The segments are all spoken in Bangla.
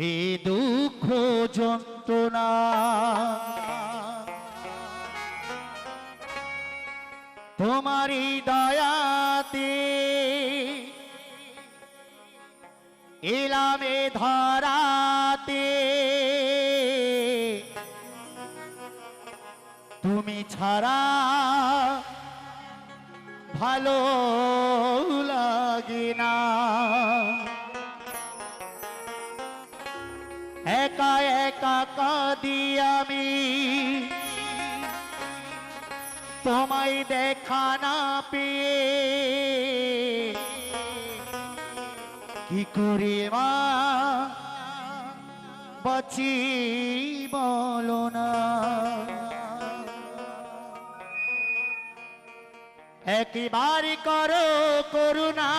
এ দুঃখ যন্ত্রণা। তোমারই দয়াতে এলামে ধরাতে। তুমি ছাড়া ভালো লাগে না। একা কাঁদি আমি। তোমায় দেখা না পেয়ে কি করে মা? বাঁচি বলো না। একবার করো করুণা।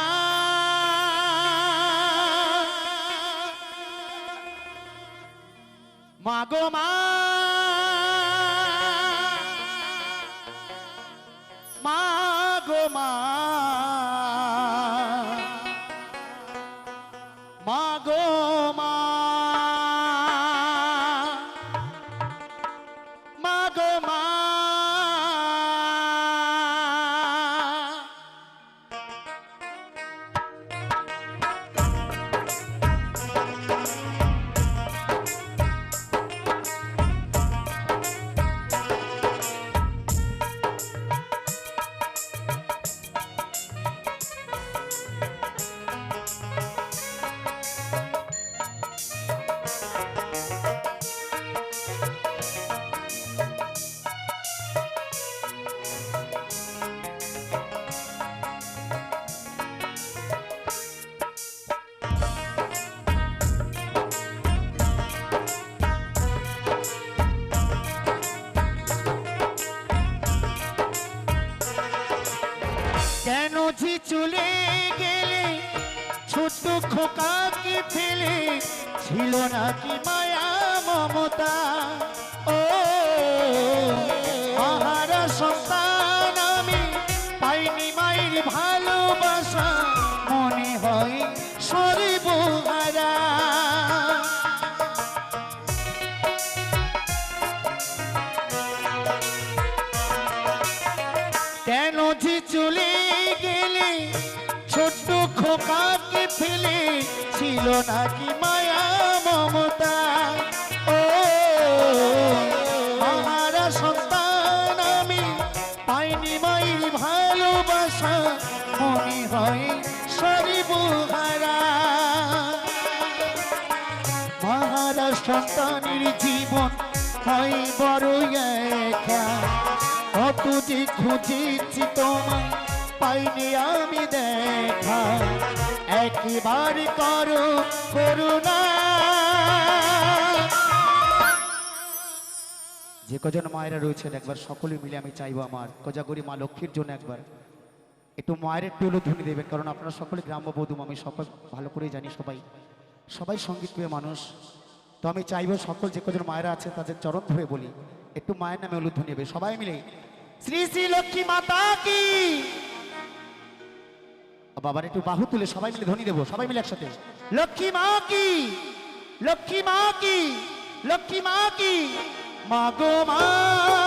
মাগো মা কেন যে চলে গেলে? ছোট্ট খোকাকে ফেলে? ছিল নাকি মায়া মমতা? ও মহারা সন্তান কেন যে চলে গেলে? ছোট্ট খোকাকে ফেলে? ছিল নাকি মায়া, মমতা? ও, আমারা সন্তান আমি পাইনি মায়ের ভালোবাসা। মনে হয় সরিবহারা মহারাজ সন্তানের জীবন হয় বড় একা। যে খুঁজেছি তোমায়, পাইনি আমি দেখা। একবার করো করুণা। যে কজন মায়েরা রয়েছেন একবার সকলে মিলে আমি চাইব আমার। কোজাগরি মা লক্ষ্মীর জন্য একবার। একটু মায়ের হলো ধ্বনি দেবেন, কারণ আপনারা সকলে গ্রাম্য বধূ আমি সকল ভালো করেই জানি সবাই। সবাই সংগীত প্রিয় মানুষ। তো আমি চাইব সকল যে কজন মায়েরা আছে তাদের চরণ ধরে বলি। একটু মায়ের নামে উলুধ্বনি হবে সবাই মিলে শ্রী শ্রী লক্ষ্মী মাতা কি? বাবার একটু বাহু তুলে সবাই মিলে ধ্বনি দেবো, সবাই মিলে একসাথে। লক্ষ্মী মা কি? লক্ষ্মী মা কি? লক্ষ্মী মা কি? মা গো মা মা।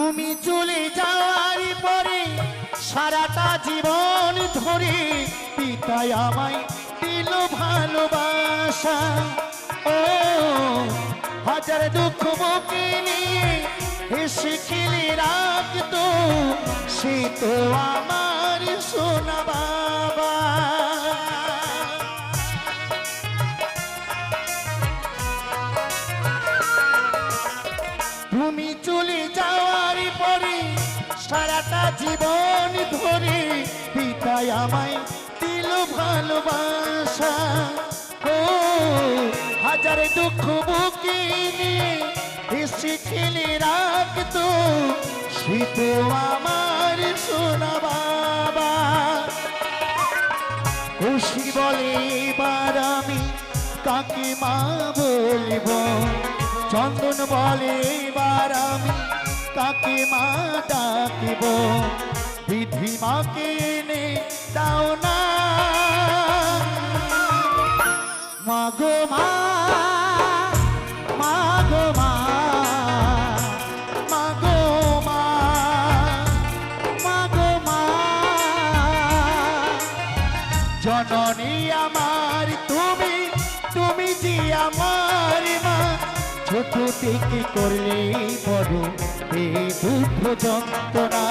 তুমি চলে যাওয়ার পরে সারাটা জীবন ধরে পিতায় আমায় দিল ভালোবাসা। ও, হাজার দুঃখ বুকে নিয়ে হেসে খেলে সে তো আমার সোনা ধরে পিতায় আমায় দিল ভালোবাসা। ও, হাজার দুঃখ বুকে নিয়ে এসে খেলে রাখতো সে আমার সোনা বাবা। খুশি বলে এবার আমি কাকে মা বলব? চন্দন বলে এবার আমি কাকে মা ডাকিব? বিধি মাকে এনে দাও না। মাগো মা তুমি তুমি মা ছোট থেকে করলে বড় এই দুঃখ যন্ত্রণা।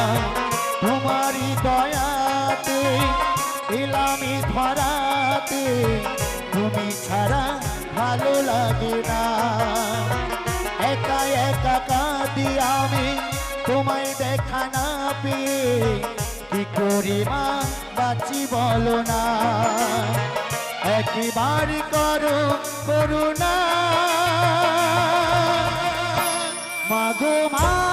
তোমারই দয়াতে, এলামি ধরাতে। তুমি ছাড়া ভালো লাগে না। একা একা কাঁদি আমি, তোমায় দেখা না পেয়ে। কি করি মা, বাঁচি বলো না। একবার করো করুণা। মাগো মা।